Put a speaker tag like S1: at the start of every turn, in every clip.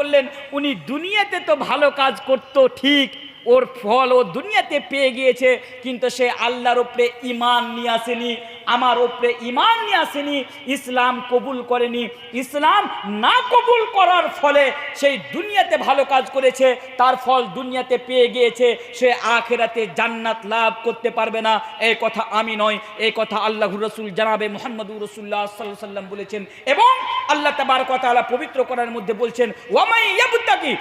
S1: করলেন উনি দুনিয়াতে তো ভালো কাজ করত, ঠিক, ওর ফল ও দুনিয়াতে পেয়ে গিয়েছে, কিন্তু সে আল্লাহর ওপরে ইমান নিয়ে আসেনি আমার ওপরে ইমান নিয়ে আসেনি, ইসলাম কবুল করেনি। ইসলাম না কবুল করার ফলে সেই দুনিয়াতে ভালো কাজ করেছে, তার ফল দুনিয়াতে পেয়ে গিয়েছে, সে আখেরাতে জান্নাত লাভ করতে পারবে না। এই কথা আমি নয়, এই কথা আল্লাহ রসুল জানাবে মোহাম্মদুর রসুল্লাহ সাল্লাহ সাল্লাম বলেছেন এবং আল্লাহ তাবার কথা আল্লাহ পবিত্র করার মধ্যে বলছেন, ওয়ামাই ইয়াবতাকি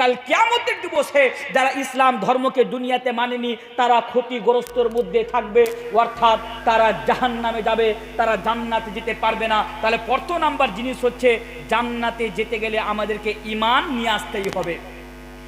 S1: কাল কিয়ামতের দিবসে যারা ইসলাম ধর্মকে দুনিয়াতে মানেনি তারা ক্ষতিগ্রস্তর মধ্যে থাকবে অর্থাৎ তারা জাহান্নামে যাবে তারা জান্নাতে যেতে পারবে না তাহলে প্রথম নাম্বার জিনিস হচ্ছে জান্নাতে যেতে গেলে আমাদেরকে ইমান নিয়ে আসতেই হবে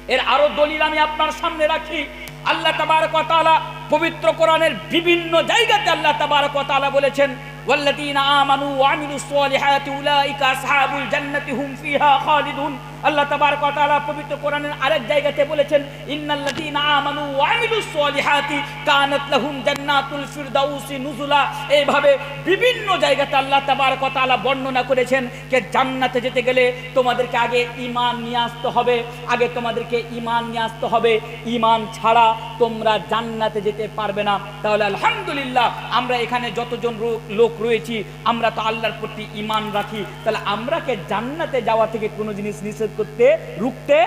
S1: এর আরো দলিল আমি আপনার সামনে রাখি আল্লাহ তাবারক ওয়া তাআলা পবিত্র কোরআনের বিভিন্ন জায়গাতে আল্লাহ তাবারক ওয়া তাআলা বলেছেন والذين آمنوا وعملوا الصالحات أولئك أصحاب الجنة هم فيها خالدون আল্লাহ ওয়া তাআলা পবিত্র কোরআনের আরেক জায়গাতে বলেছেন, ইন্নাল্লাযীনা আমানু ওয়া আমিলুস সলিহাতি কানাত লাহুম জান্নাতুল ফিরদাউসি নুজুলা। এইভাবে বিভিন্ন জায়গাতে আল্লাহ ওয়া তাআলা বর্ণনা করেছেন যে, জান্নাতে যেতে গেলে তোমাদেরকে আগে ঈমান নিয়ে আসতে হবে, আগে তোমাদেরকে ঈমান নিয়ে আসতে হবে। ঈমান ছাড়া তোমরা জান্নাতে যেতে পারবে না। তাহলে আলহামদুলিল্লাহ, আমরা এখানে যতজন লোক রয়েছি, আমরা তো আল্লাহর প্রতি ঈমান রাখি। তাহলে আমরাকে জান্নাতে যাওয়া থেকে কোনো জিনিস নিষেধ করতে রুখতে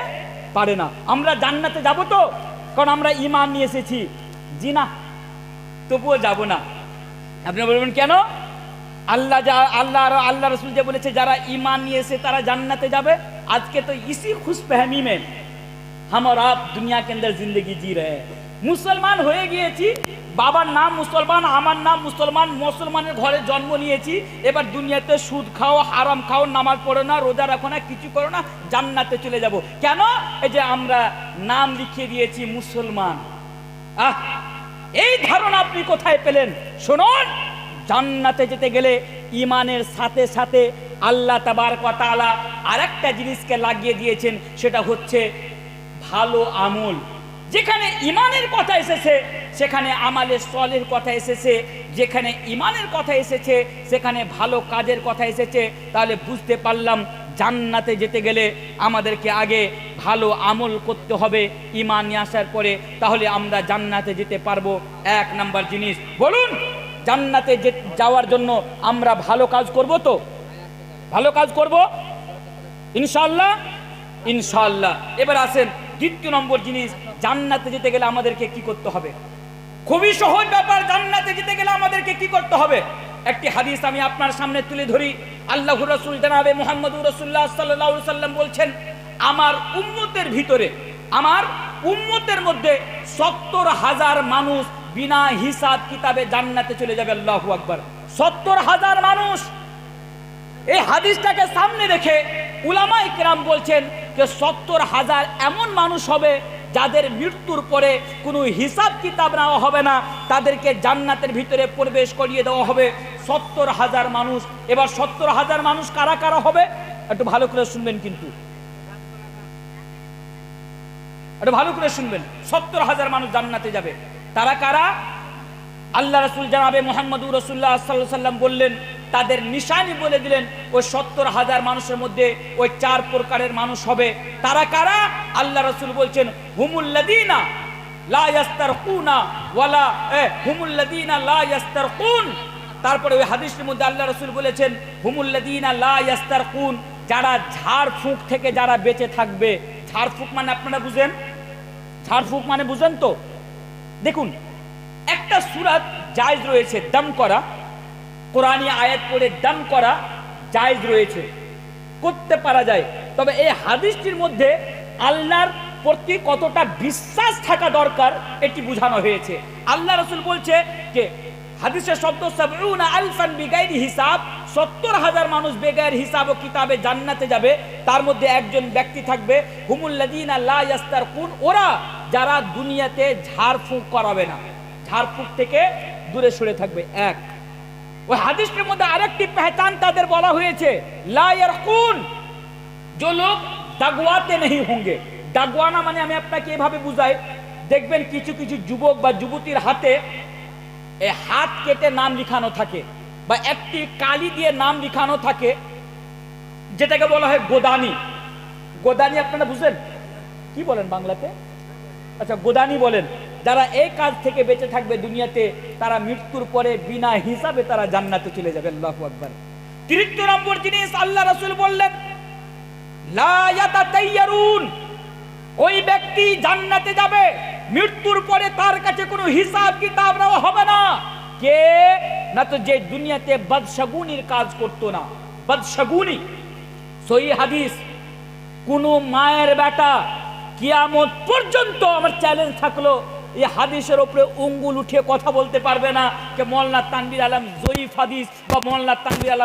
S1: পারে না আমরা জান্নাতে যাব তো কারণ আমরা ঈমান নিয়ে এসেছি জি না তবুও যাব না আপনি বলবেন কেন আল্লাহ যা আল্লাহ আর আল্লাহ রসুল যে বলেছে যারা ঈমান নিয়ে এসে তারা জান্নাতে যাবে আজকে তো ইসি খুশ ফহমি में हम और आप दुनिया के अंदर जिंदगी जी रहे हैं মুসলমান হয়ে গিয়েছি, বাবার নাম মুসলমান, আমার নাম মুসলমান, মুসলমানের ঘরে জন্ম নিয়েছি, এবার দুনিয়াতে সুদ খাও, হারাম খাও, নামাজ পড়ো না, রোজা রাখো না, কিছু করো না, জান্নাতে চলে যাব। কেন? এই যে আমরা নাম লিখিয়ে দিয়েছি মুসলমান। আহ! এই ধারণা আপনি কোথায় পেলেন? শুনুন! জান্নাতে যেতে গেলে ইমানের সাথে সাথে আল্লাহ তাবার তাআলা আরেকটা জিনিসকে লাগিয়ে দিয়েছেন, সেটা হচ্ছে ভালো আমল। যেখানে ইমানের কথা এসেছে, সেখানে আমালের সলের কথা এসেছে। যেখানে ইমানের কথা এসেছে, সেখানে ভালো কাজের কথা এসেছে। তাহলে বুঝতে পারলাম, জান্নাতে যেতে গেলে আমাদেরকে আগে ভালো আমল করতে হবে, ইমান নিয়ে আসার পরে। তাহলে আমরা জান্নাতে যেতে পারব। এক নাম্বার জিনিস, বলুন, জান্নাতে যে- যাওয়ার জন্য আমরা ভালো কাজ করব তো? ভালো কাজ করব? ইনশাল্লাহ ইনশাল্লাহ এবার আসেন দ্বিতীয় নম্বর জিনিস, জান্নাতে যেতে গেলে আমাদেরকে কি করতে হবে? খুবই সহজ ব্যাপার, জান্নাতে যেতে গেলে আমাদেরকে কি করতে হবে? একটি হাদিস আমি আপনার সামনে তুলে ধরি। আল্লাহ রসুল জানাবে মোহাম্মদ রসুল্লাহ সাল্লাহ সাল্লাম বলছেন, আমার উম্মতের ভিতরে, আমার উম্মতের মধ্যে সত্তর হাজার মানুষ বিনা হিসাব কিতাবে জান্নাতে চলে যাবে, আল্লাহ আকবার। সত্তর হাজার মানুষ। এই হাদিসটাকে সামনে রেখে উলামা ইকরাম বলছেন যে সত্তর হাজার এমন মানুষ হবে যাদের মৃত্যুর পরে কোনো হিসাব কিতাব নেওয়া হবে না, তাদেরকে জান্নাতের ভিতরে প্রবেশ করিয়ে দেওয়া হবে। সত্তর হাজার মানুষ। এবার সত্তর হাজার মানুষ কারা কারা হবে? একটু ভালো করে শুনবেন কিন্তু। একটু ভালো করে শুনবেন। সত্তর হাজার মানুষ জান্নাতে যাবে। তারা কারা? আল্লাহ রসুল জানাবে, মোহাম্মদুর রসুল্লাহ সাল্লাহ সাল্লাম বললেন তাদের নিশানি বলে দিলেন, ওই সত্তর হাজার মানুষের মধ্যে ওই চার প্রকারের মানুষ হবে। তারা কারা? আল্লাহ রসুল বলছেন ইয়াস্তারকুন, যারা ঝাড় ফুঁক থেকে যারা বেঁচে থাকবে। ঝাড় ফুঁক মানে আপনারা বুঝেন? ঝাড় ফুঁক মানে বুঝেন তো? দেখুন, একটা সুরাত জায়জ রয়েছে, দম করা। কোরআনী আয়াত পড়ে দম করা জায়জ রয়েছে। করতে পারা যায়। তবে এই হাদিসটির মধ্যে আল্লাহর প্রতি কতটা বিশ্বাস থাকা দরকার, এটি বোঝানো হয়েছে। আল্লাহ রসুল বলছে যে হাদিসের শব্দ আলফান বিগাইরি হিসাব, সত্তর হাজার মানুষ বেগায়ের হিসাব ও কিতাবে জান্নাতে যাবে। তার মধ্যে একজন ব্যক্তি থাকবে হুমুল্লাদিনা লা ইয়াস্তারকুন, ওরা যারা দুনিয়াতে ঝাড়ফুঁক করাবে না। ঝাড়ফুঁক থেকে দূরে সরে থাকবে। এক ওই হাদিসের মধ্যে আরেকটি পেহচান তাদের বলা হয়েছে লায়ার কুন যে লোক দাগওয়াতে নেই হোঙ্গে। দাগওয়ানা মানে আমি আপনাকে এভাবে বুঝাই, দেখবেন কিছু কিছু যুবক বা যুবতীর হাতে এ হাত কেটে নাম লিখানো থাকে বা একটি কালি দিয়ে নাম লিখানো থাকে, যেটাকে বলা হয় গোদানি। গোদানি আপনারা বুঝেন কি বলেন বাংলাতে? আচ্ছা গোদানি বলেন। যারা এই কাজ থেকে বেঁচে থাকবে দুনিয়াতে, তারা মৃত্যুর পরে বিনা হিসাবে তারা জান্নাতে চলে যাবে। আল্লাহ আকবার। তৃতীয় নম্বর জিনিস আল্লাহ রাসূল বললেন ওই ব্যক্তি জান্নাতে যাবে, মৃত্যুর পরে তার কাছে কোনো হিসাব কিতাব নেওয়া হবে না। কে? না তো যে দুনিয়াতে বদশগুনির কাজ করতো না। বদশগুনি, সহি হাদিস। কোন মায়ের বেটা কিয়ামত পর্যন্ত আমার চ্যালেঞ্জ থাকল। এই হাদিসের ওপরে উঙ্গুল উঠিয়ে কথা বলতে পারবে না। যে মোল্লা তানবির আলম জয়ীফ হাদিস বা মোল্লা তানবির আলম